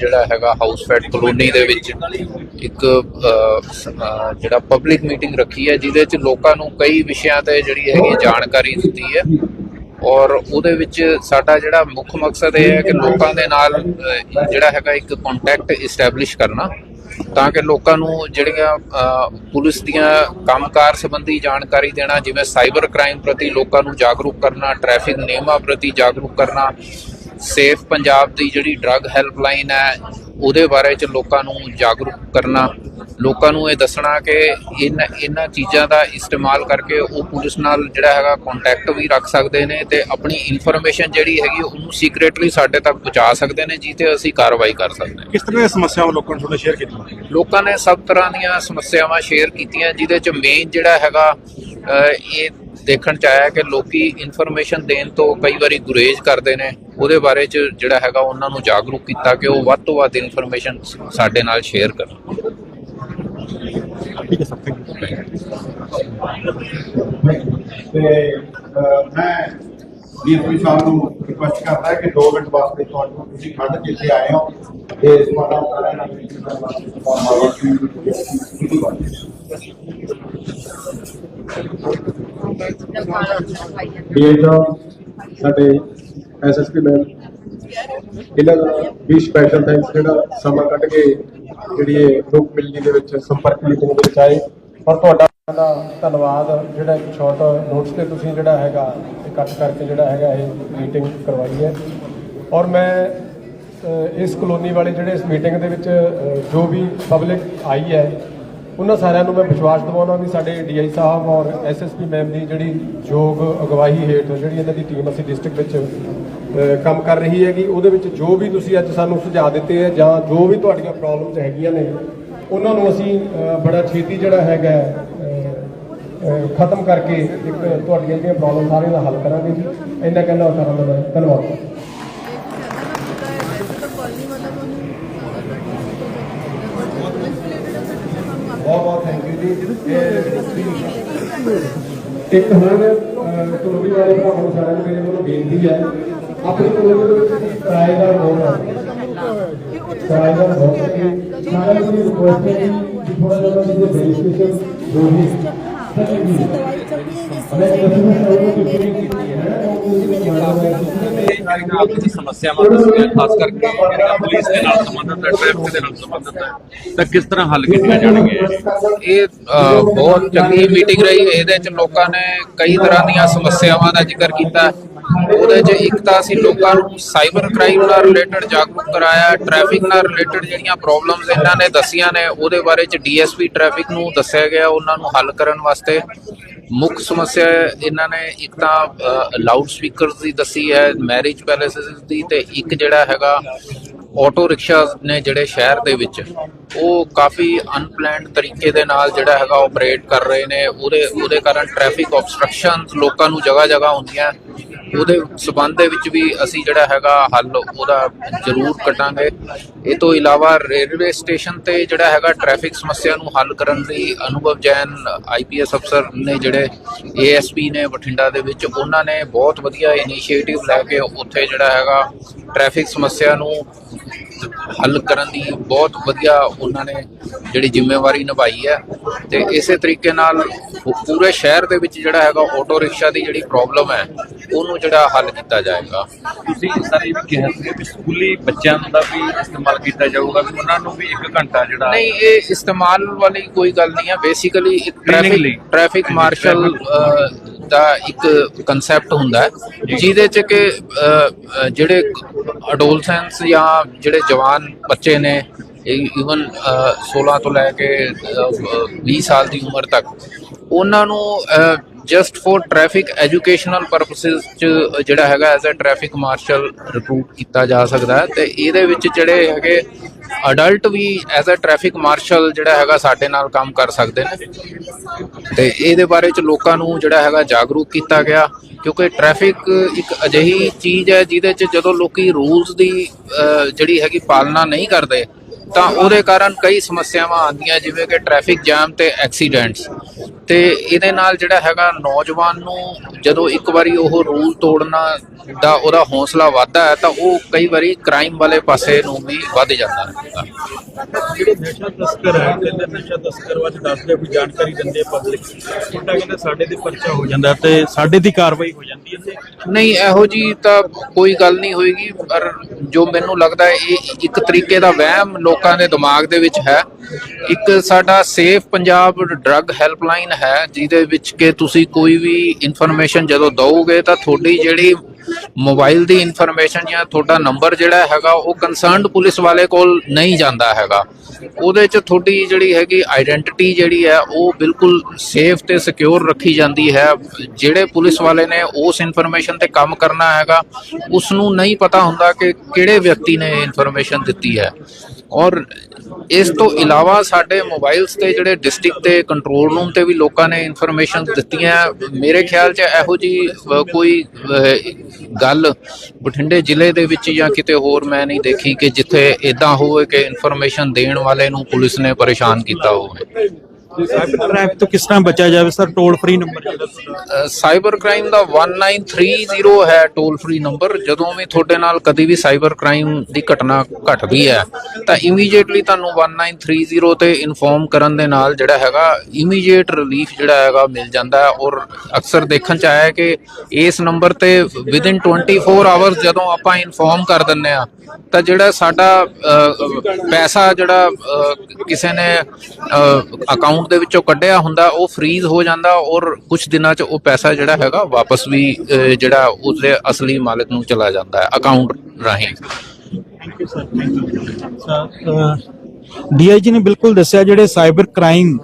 ਜਿਹੜਾ ਹੈਗਾ house fat colony ਦੇ ਵਿੱਚ ਇੱਕ ਜਿਹੜਾ ਪਬਲਿਕ ਮੀਟਿੰਗ ਰੱਖੀ ਹੈ, ਜਿਹਦੇ ਵਿੱਚ ਲੋਕਾਂ ਨੂੰ ਕਈ ਵਿਸ਼ਿਆਂ ਤੇ ਜਿਹੜੀ ਹੈਗੀ ਜਾਣਕਾਰੀ ਦਿੱਤੀ ਹੈ ਔਰ ਉਹਦੇ ਵਿੱਚ ਸਾਡਾ ਜਿਹੜਾ ਮੁੱਖ ਮਕਸਦ ਇਹ ਹੈ ਕਿ ਲੋਕਾਂ ਦੇ ਨਾਲ ਜਿਹੜਾ ਹੈਗਾ ਇੱਕ ਕੰਟੈਕਟ ਇਸਟੈਬਲਿਸ਼ ਕਰਨਾ, ਤਾਂ ਕਿ ਲੋਕਾਂ ਨੂੰ ਜਿਹੜੀਆਂ ਪੁਲਿਸ ਦੀਆਂ ਕੰਮਕਾਰ ਸੰਬੰਧੀ ਜਾਣਕਾਰੀ ਦੇਣਾ, ਜਿਵੇਂ ਸਾਈਬਰ ਕ੍ਰਾਈਮ ਪ੍ਰਤੀ ਲੋਕਾਂ ਨੂੰ ਜਾਗਰੂਕ ਕਰਨਾ ਟ੍ਰੈਫਿਕ ਨਿਯਮਾਂ ਪ੍ਰਤੀ ਜਾਗਰੂਕ ਕਰਨਾ ਸੇਫ ਪੰਜਾਬ ਦੀ ਜਿਹੜੀ ਡਰੱਗ ਹੈਲਪਲਾਈਨ ਹੈ ਉਹਦੇ ਬਾਰੇ ਚ ਲੋਕਾਂ ਨੂੰ ਜਾਗਰੂਕ ਕਰਨਾ ਲੋਕਾਂ ਨੂੰ ਇਹ ਦੱਸਣਾ ਕਿ ਇਨ ਇਹਨਾਂ ਚੀਜ਼ਾਂ ਦਾ ਇਸਤੇਮਾਲ ਕਰਕੇ ਉਹ ਪੁਲਿਸ ਨਾਲ ਜਿਹੜਾ ਹੈਗਾ ਕੰਟੈਕਟ ਵੀ ਰੱਖ ਸਕਦੇ ਨੇ ਤੇ ਆਪਣੀ ਇਨਫੋਰਮੇਸ਼ਨ ਜਿਹੜੀ ਹੈਗੀ ਉਹਨੂੰ ਸੀਕ੍ਰੀਟਲੀ ਸਾਡੇ ਤੱਕ ਪਹੁੰਚਾ ਸਕਦੇ ਨੇ ਜਿੱਤੇ ਅਸੀਂ ਕਾਰਵਾਈ ਕਰ ਸਕਦੇ ਹਾਂ। ਕਿਸ ਤਰ੍ਹਾਂ ਦੀਆਂ ਸਮੱਸਿਆਵਾਂ ਲੋਕਾਂ ਨੂੰ ਸ਼ੇਅਰ ਕੀਤੀਆਂ ਲੋਕਾਂ ਨੇ ਸਭ ਤਰ੍ਹਾਂ ਦੀਆਂ ਸਮੱਸਿਆਵਾਂ ਸ਼ੇਅਰ ਕੀਤੀਆਂ ਜਿਹਦੇ ਚ ਮੇਨ ਜਿਹੜਾ ਹੈਗਾ ਇਹ ਦੇਖਣ ਚ ਆਇਆ ਕਿ ਲੋਕੀ ਇਨਫੋਰਮੇਸ਼ਨ ਦੇਣ ਤੋਂ ਕਈ ਵਾਰੀ ਗੁਰੇਜ਼ ਕਰਦੇ ਨੇ। ਉਹਦੇ ਬਾਰੇ ਚ ਜਿਹੜਾ ਹੈਗਾ ਉਹਨਾਂ ਨੂੰ ਜਾਗਰੂਕ ਕੀਤਾ ਕਿ ਉਹ ਵੱਧ ਤੋਂ ਵੱਧ ਇਨਫੋਰਮੇਸ਼ਨ ਸਾਡੇ ਨਾਲ ਸ਼ੇਅਰ ਕਰਨ। ਠੀਕ ਹੈ ਸਰ ਥੈਂਕ ਯੂ ਤੇ ਮੈਂ ਡੀਐਸਪੀ ਸਾਹਿਬ ਨੂੰ ਰਿਕੁਐਸਟ ਕਰਦਾ ਕਿ 2 ਮਿੰਟ ਵਾਸਤੇ ਤੁਹਾਨੂੰ ਤੁਸੀਂ ਖੰਡ ਕੇ ਇੱਥੇ ਆਏ ਹੋ ਤੇ ਤੁਹਾਡਾ ਨਾਲ ਕਰਨ ਵਾਸਤੇ ਤੁਹਾਨੂੰ ਡੀਏ ਸਾਹਿਬ ਸਾਡੇ ਐਸਐਸਪੀ ਮੈਮ ਇਹਨਾਂ ਦਾ ਵੀ ਸਪੈਸ਼ਲ ਥੈਂਕਸ ਜਿਹੜਾ ਸਮਾਂ ਕੱਢ ਕੇ ਜਿਹੜੀ ਇਹ ਗਰੁੱਪ ਮਿਲਣੀ ਦੇ ਵਿੱਚ, ਸੰਪਰਕ ਮੀਟਿੰਗ ਦੇ ਵਿੱਚ ਆਏ। ਔਰ ਤੁਹਾਡਾ ਦਾ ਧੰਨਵਾਦ ਜਿਹੜਾ ਇੱਕ ਸ਼ਾਰਟ ਨੋਟਸ ਤੇ ਤੁਸੀਂ ਜਿਹੜਾ ਹੈਗਾ ਇਕੱਠ ਕਰਕੇ ਜਿਹੜਾ ਹੈਗਾ ਇਹ ਮੀਟਿੰਗ ਕਰਵਾਈ ਹੈ। ਔਰ ਮੈਂ ਇਸ ਕਲੋਨੀ ਵਾਲੇ ਜਿਹੜੇ ਇਸ ਮੀਟਿੰਗ ਦੇ ਵਿੱਚ ਜੋ ਵੀ ਪਬਲਿਕ ਆਈ ਹੈ, ਉਹਨਾਂ ਸਾਰਿਆਂ ਨੂੰ ਮੈਂ ਵਿਸ਼ਵਾਸ ਦਿਵਾਉਣਾ ਵੀ ਸਾਡੇ ਡੀਆਈ ਸਾਹਿਬ ਔਰ ਐਸਐਸਪੀ ਮੈਮ ਦੀ ਜਿਹੜੀ ਯੋਗ ਅਗਵਾਈ ਹੇਠ ਜਿਹੜੀ ਇਹਨਾਂ ਦੀ ਟੀਮ ਅਸੀਂ ਡਿਸਟ੍ਰਿਕਟ ਵਿੱਚ ਕੰਮ ਕਰ ਰਹੀ ਹੈਗੀ ਉਹਦੇ ਵਿੱਚ ਜੋ ਵੀ ਤੁਸੀਂ ਅੱਜ ਸਾਨੂੰ ਸੁਝਾਅ ਦਿੱਤੇ ਹੈ ਜਾਂ ਜੋ ਵੀ ਤੁਹਾਡੀਆਂ ਪ੍ਰੋਬਲਮਸ ਹੈਗੀਆਂ ਨੇ ਉਹਨਾਂ ਨੂੰ ਅਸੀਂ ਬੜਾ ਛੇਤੀ ਜਿਹੜਾ ਹੈਗਾ ਖਤਮ ਕਰਕੇ ਇੱਕ ਤੁਹਾਡੀਆਂ ਜਿਹੜੀਆਂ ਪ੍ਰੋਬਲਮ ਸਾਰੀਆਂ ਦਾ ਹੱਲ ਕਰਾਂਗੇ ਜੀ। ਇੰਨਾ ਕਹਿੰਦਾ ਕਰਨ ਦਾ ਮੈਂ ਧੰਨਵਾਦ। ਬਹੁਤ ਬਹੁਤ ਥੈਂਕ ਯੂ ਜੀ। ਇੱਕ ਹੋਰ ਕਲੋਨੀ ਵਾਲੇ ਭਰਾਵਾਂ ਨੂੰ ਸਾਰਿਆਂ ਨੂੰ ਮੇਰੇ ਵੱਲੋਂ ਬੇਨਤੀ ਹੈ ਆਪਣੀ ਕਲੋਨੀ ਦੇ ਵਿੱਚ ਜੀ ਕਿਰਾਏਦਾਰ ਹੋਣਾ ਕਿਰਾਏਦਾਰ ਹੋ ਸਕੇ ਸਾਰਿਆਂ ਨੂੰ ਰਿਕੁਐਸਟ ਹੈ ਕਿ ਥੋੜਾ ਜਿਹਾ ਉਹਨਾਂ ਦੀ ਰਜਿਸਟ੍ਰੇਸ਼ਨ ਜੋ। ਵੀ ਮੈਂ ਕਸੂਰ ਸਾਹਿਬ ਨੂੰ ਕਿਉਂ ਕੀਤੀ ਹੈ ਆਪਣੀ ਸਮੱਸਿਆਵਾਂ ਦੱਸੀਆਂ ਖਾਸ ਕਰਕੇ ਪੁਲਿਸ ਦੇ ਨਾਲ ਸੰਬੰਧਿਤ ਹੈ ਟ੍ਰੈਫਿਕ ਦੇ ਨਾਲ ਸੰਬੰਧਿਤ ਹੈ ਤਾਂ ਕਿਸ ਤਰ੍ਹਾਂ ਹੱਲ ਕੀਤੀਆਂ ਜਾਣਗੀਆਂ ਇਹ ਬਹੁਤ ਚੰਗੀ ਮੀਟਿੰਗ ਰਹੀ। ਇਹਦੇ ਚ ਲੋਕਾਂ ਨੇ ਕਈ ਤਰ੍ਹਾਂ ਦੀਆਂ ਸਮੱਸਿਆਵਾਂ ਦਾ ਜ਼ਿਕਰ ਕੀਤਾ। ਉਹਦੇ ਚ ਇੱਕ ਤਾਂ ਅਸੀਂ ਲੋਕਾਂ ਨੂੰ ਸਾਈਬਰ ਕ੍ਰਾਈਮ ਨਾਲ ਰਿਲੇਟਡ ਜਾਗਰੂਕ ਕਰਾਇਆ ਟ੍ਰੈਫਿਕ ਨਾਲ ਰਿਲੇਟਡ ਜਿਹੜੀਆਂ ਪ੍ਰੋਬਲਮਸ ਇਹਨਾਂ ਨੇ ਦੱਸੀਆਂ ਨੇ, ਉਹਦੇ ਬਾਰੇ ਚ ਡੀਐਸਪੀ ਟ੍ਰੈਫਿਕ ਨੂੰ ਦੱਸਿਆ ਗਿਆ, ਉਹਨਾਂ ਨੂੰ ਹੱਲ ਕਰਨ ਵਾਸਤੇ। ਮੁੱਖ ਸਮੱਸਿਆ ਇਹਨਾਂ ਨੇ ਇੱਕ ਤਾਂ ਲਾਊਡ ਸਪੀਕਰਸ ਦੀ ਦੱਸੀ ਹੈ ਮੈਰਿਜ ਪੈਲੇਸਸ ਦੀ ਤੇ ਇੱਕ ਜਿਹੜਾ ਹੈਗਾ ਆਟੋ ਰਿਕਸ਼ਾ ਨੇ ਜਿਹੜੇ ਸ਼ਹਿਰ ਦੇ ਵਿੱਚ। ਉਹ ਕਾਫੀ ਅਨਪਲੈਨਡ ਤਰੀਕੇ ਦੇ ਨਾਲ ਜਿਹੜਾ ਹੈਗਾ ਆਪਰੇਟ ਕਰ ਰਹੇ ਨੇ, ਉਹਦੇ ਉਹਦੇ ਕਾਰਨ ਟ੍ਰੈਫਿਕ ਆਬਸਟ੍ਰਕਸ਼ਨਸ ਲੋਕਾਂ ਨੂੰ ਜਗ੍ਹਾ ਜਗ੍ਹਾ ਹੁੰਦੀਆਂ। ਉਹਦੇ ਸਬੰਧ ਦੇ ਵਿੱਚ ਵੀ ਅਸੀਂ ਜਿਹੜਾ ਹੈਗਾ ਹੱਲ ਉਹਦਾ ਜ਼ਰੂਰ ਕੱਢਾਂਗੇ। ਇਹ ਤੋਂ ਇਲਾਵਾ ਰੇਲਵੇ ਸਟੇਸ਼ਨ ਤੇ ਜਿਹੜਾ ਹੈਗਾ ਟ੍ਰੈਫਿਕ ਸਮੱਸਿਆ ਨੂੰ ਹੱਲ ਕਰਨ ਲਈ ਅਨੁਭਵ ਜੈਨ ਆਈਪੀਐਸ ਅਫਸਰ ਨੇ ਜਿਹੜੇ ਏਐਸਪੀ ਨੇ ਬਠਿੰਡਾ ਦੇ ਵਿੱਚ, ਉਹਨਾਂ ਨੇ ਬਹੁਤ ਵਧੀਆ ਇਨੀਸ਼ੀਏਟਿਵ ਲੈ ਕੇ ਉੱਥੇ ਜਿਹੜਾ ਹੈਗਾ ਟ੍ਰੈਫਿਕ ਸਮੱਸਿਆ ਨੂੰ ਹੱਲ ਕਰਨ ਦੀ ਬਹੁਤ ਵਧੀਆ ਉਹਨਾਂ ਨੇ ਜਿਹੜੀ ਜ਼ਿੰਮੇਵਾਰੀ ਨਿਭਾਈ ਹੈ ਤੇ ਇਸੇ ਤਰੀਕੇ ਨਾਲ ਪੂਰੇ ਸ਼ਹਿਰ ਦੇ ਵਿੱਚ ਜਿਹੜਾ ਹੈਗਾ ਆਟੋ ਰਿਕਸ਼ਾ ਦੀ ਜਿਹੜੀ ਪ੍ਰੋਬਲਮ ਹੈ ਉਹਨੂੰ ਜਿਹੜਾ ਹੱਲ ਕੀਤਾ ਜਾਏਗਾ। ਤੁਸੀਂ ਸਰ ਇਹ ਵੀ ਕਿਹਾ ਸੀ ਕਿ ਸਕੂਲੀ ਬੱਚਿਆਂ ਦਾ ਵੀ ਇਸਤੇਮਾਲ ਕੀਤਾ ਜਾਊਗਾ ਵੀ ਉਹਨਾਂ ਨੂੰ ਵੀ 1 ਘੰਟਾ ਜਿਹੜਾ ਨਹੀਂ ਇਹ ਇਸਤੇਮਾਲ ਵਾਲੀ ਕੋਈ ਗੱਲ ਨਹੀਂ ਹੈ। ਬੇਸਿਕਲੀ ਇੱਕ। ਟ੍ਰੈਫਿਕ ਟ੍ਰੈਫਿਕ ਮਾਰਸ਼ਲ ਦਾ ਇੱਕ ਕਨਸੈਪਟ ਹੁੰਦਾ ਹੈ ਜਿਹਦੇ ਚ ਕਿ ਜਿਹੜੇ ਅਡੋਲਸੈਂਸ ਜਾਂ ਜਿਹੜੇ ਜਵਾਨ ਬੱਚੇ ਨੇ ਇਵਨ 16 ਤੋਂ ਲੈ ਕੇ ਅ, 20 ਸਾਲ ਦੀ ਉਮਰ ਤੱਕ ਉਹਨਾਂ ਨੂੰ just for traffic educational purposes ਚ ਜਿਹੜਾ ਹੈਗਾ as a traffic marshal recruit ਕੀਤਾ ਜਾ ਸਕਦਾ ਹੈ ਤੇ ਇਹਦੇ ਵਿੱਚ ਜਿਹੜੇ ਹੈਗੇ ਅਡਲਟ ਵੀ ਐਜ਼ ਅ ਟ੍ਰੈਫਿਕ ਮਾਰਸ਼ਲ ਜਿਹੜਾ ਹੈਗਾ ਸਾਡੇ ਨਾਲ ਕੰਮ ਕਰ ਸਕਦੇ ਨੇ। ਤੇ ਇਹਦੇ ਬਾਰੇ ਚ ਲੋਕਾਂ ਨੂੰ ਜਿਹੜਾ ਹੈਗਾ ਜਾਗਰੂਕ ਕੀਤਾ ਗਿਆ, ਕਿਉਂਕਿ ਟ੍ਰੈਫਿਕ ਇੱਕ ਅਜਿਹੀ ਚੀਜ਼ ਹੈ ਜਿਹਦੇ ਚ ਜਦੋਂ ਲੋਕੀ ਰੂਲਸ ਦੀ ਜਿਹੜੀ ਹੈਗੀ ਪਾਲਣਾ ਨਹੀਂ ਕਰਦੇ, ਤਾਂ ਉਹਦੇ ਕਾਰਨ ਕਈ ਸਮੱਸਿਆਵਾਂ ਆਉਂਦੀਆਂ, ਜਿਵੇਂ ਕਿ ਟ੍ਰੈਫਿਕ ਜਾਮ ਤੇ ਐਕਸੀਡੈਂਟਸ ਤੇ ਇਹਦੇ ਨਾਲ ਜਿਹੜਾ ਹੈਗਾ ਨੌਜਵਾਨ ਨੂੰ ਜਦੋਂ ਇੱਕ ਵਾਰੀ ਉਹ ਰੂਲ ਤੋੜਨਾ ਦਾ ਉਹਦਾ ਹੌਸਲਾ ਵੱਧਦਾ ਹੈ ਤਾਂ ਉਹ ਕਈ ਵਾਰੀ ਕ੍ਰਾਈਮ ਵਾਲੇ ਪਾਸੇ ਨੂੰ ਵੀ ਵੱਧ ਜਾਂਦਾ ਹੈ। ਜਿਹੜੇ ਨਸ਼ਾ ਤਸਕਰ ਹੈ ਕਹਿੰਦੇ ਨਸ਼ਾ ਤਸਕਰ ਬਾਰੇ ਦੱਸਦੇ ਕੋਈ ਜਾਣਕਾਰੀ ਦਿੰਦੇ ਪਬਲਿਕ ਛੋਟਾ ਕਹਿੰਦਾ ਸਾਡੇ ਤੇ ਪਰਚਾ ਹੋ ਜਾਂਦਾ ਤੇ ਸਾਡੇ ਦੀ ਕਾਰਵਾਈ ਹੋ ਜਾਂਦੀ ਹੈ ਤੇ ਨਹੀਂ ਇਹੋ ਜੀ ਤਾਂ ਕੋਈ ਗੱਲ ਨਹੀਂ ਹੋਏਗੀ ਪਰ ਜੋ ਮੈਨੂੰ ਲੱਗਦਾ ਹੈ ਇਹ ਇੱਕ ਤਰੀਕੇ ਦਾ ਵਹਿਮ ਲੋਕਾਂ ਦੇ ਦਿਮਾਗ ਦੇ ਵਿੱਚ ਹੈ। ਇੱਕ ਸਾਡਾ ਸੇਫ ਪੰਜਾਬ ਡਰੱਗ ਹੈਲਪਲਾਈਨ ਹੈ, ਜਿਹਦੇ ਵਿੱਚ ਕਿ ਤੁਸੀਂ ਕੋਈ ਵੀ ਇਨਫੋਰਮੇਸ਼ਨ ਜਦੋਂ ਦਓਗੇ ਤਾਂ ਤੁਹਾਡੀ ਜਿਹੜੀ ਮੋਬਾਈਲ ਦੀ ਇਨਫੋਰਮੇਸ਼ਨ ਜਾਂ ਤੁਹਾਡਾ ਨੰਬਰ ਜਿਹੜਾ ਹੈਗਾ, ਉਹ ਕੰਸਰਨਡ ਪੁਲਿਸ ਵਾਲੇ ਕੋਲ ਨਹੀਂ ਜਾਂਦਾ ਹੈਗਾ। ਉਹਦੇ ਚ ਤੁਹਾਡੀ ਜਿਹੜੀ ਹੈਗੀ ਆਇਡੈਂਟੀਟੀ ਜਿਹੜੀ ਹੈ, ਉਹ ਬਿਲਕੁਲ ਸੇਫ ਤੇ ਸਿਕਿਉਰ ਰੱਖੀ ਜਾਂਦੀ ਹੈ। ਜਿਹੜੇ ਪੁਲਿਸ ਵਾਲੇ ਨੇ ਉਸ ਇਨਫੋਰਮੇਸ਼ਨ ਤੇ ਕੰਮ ਕਰਨਾ ਹੈਗਾ ਉਸ ਨੂੰ ਨਹੀਂ ਪਤਾ ਹੁੰਦਾ ਕਿ ਕਿਹੜੇ ਵਿਅਕਤੀ ਨੇ ਇਨਫੋਰਮੇਸ਼ਨ ਦਿੱਤੀ ਹੈ। ਔਰ ਇਸ ਤੋਂ ਇਲਾਵਾ ਸਾਡੇ ਮੋਬਾਈਲਸ ਤੇ ਜਿਹੜੇ ਡਿਸਟ੍ਰਿਕਟ ਤੇ ਕੰਟਰੋਲ ਰੂਮ ਤੇ ਵੀ ਲੋਕਾਂ ਨੇ ਇਨਫੋਰਮੇਸ਼ਨ ਦਿੱਤੀਆਂ। ਮੇਰੇ ਖਿਆਲ 'ਚ ਇਹੋ ਜੀ ਕੋਈ ਗੱਲ ਬਠਿੰਡੇ ਜ਼ਿਲ੍ਹੇ ਦੇ ਵਿੱਚ ਜਾਂ ਕਿਤੇ ਹੋਰ ਮੈਂ ਨਹੀਂ ਦੇਖੀ ਕਿ ਜਿੱਥੇ ਇਦਾਂ ਹੋਵੇ ਕਿ ਇਨਫੋਰਮੇਸ਼ਨ ਦੇਣ ਵਾਲੇ ਨੂੰ ਪੁਲਿਸ ਨੇ ਪਰੇਸ਼ਾਨ ਕੀਤਾ ਹੋਵੇ। ਸਾਈਬਰ ਤੋਂ ਕਿਸ ਤਰ੍ਹਾਂ ਬਚਿਆ ਜਾਵੇ? ਸਰ ਟੋਲ ਫ੍ਰੀ ਨੰਬਰ ਜਿਹੜਾ ਤੁਹਾਡਾ। ਸਾਈਬਰ ਕ੍ਰਾਈਮ ਦਾ 1930 ਹੈ ਟੋਲ ਫ੍ਰੀ ਨੰਬਰ ਜਦੋਂ ਵੀ ਤੁਹਾਡੇ ਨਾਲ ਕਦੀ ਵੀ ਸਾਈਬਰ ਕ੍ਰਾਈਮ ਦੀ ਘਟਨਾ ਘਟਦੀ ਹੈ ਤਾਂ ਇਮੀਡੀਏਟਲੀ ਤੁਹਾਨੂੰ 1930 ਤੇ ਇਨਫੋਰਮ ਕਰਨ ਦੇ ਨਾਲ ਜਿਹੜਾ ਹੈਗਾ ਇਮੀਡੀਏਟ ਰਿਲੀਫ ਜਿਹੜਾ ਹੈਗਾ ਮਿਲ ਜਾਂਦਾ ਹੈ। ਔਰ ਅਕਸਰ ਦੇਖਣ ਚ ਆਇਆ ਹੈ ਕਿ ਇਸ ਨੰਬਰ ਤੇ ਵਿਦਿਨ 24 ਆਵਰਸ ਜਦੋਂ ਆਪਾਂ ਇਨਫੋਰਮ ਕਰ ਦਿੰਨੇ ਆ ਤਾਂ ਜਿਹੜਾ ਸਾਡਾ ਅ, ਪੈਸਾ ਜਿਹੜਾ ਅ, ਕਿਸੇ ਨੇ ਅਕਾਊਂਟ ਦੇ ਵਿੱਚੋਂ ਕੱਢਿਆ ਹੁੰਦਾ, ਉਹ ਫ੍ਰੀਜ਼ ਹੋ ਜਾਂਦਾ ਔਰ ਕੁਝ ਦਿਨਾਂ 'ਚ ਉਹ ਪੈਸਾ ਜਿਹੜਾ ਹੈਗਾ ਵਾਪਸ ਵੀ ਜਿਹੜਾ ਉਸਦੇ ਅਸਲੀ ਮਾਲਕ ਨੂੰ ਚਲਾ ਜਾਂਦਾ ਹੈ ਅਕਾਊਂਟ ਰਾਹੀਂ। Thank you sir thank you sir DIG ਨੇ ਬਿਲਕੁਲ ਦੱਸਿਆ ਜਿਹੜੇ ਸਾਈਬਰ ਕ੍ਰਾਈਮ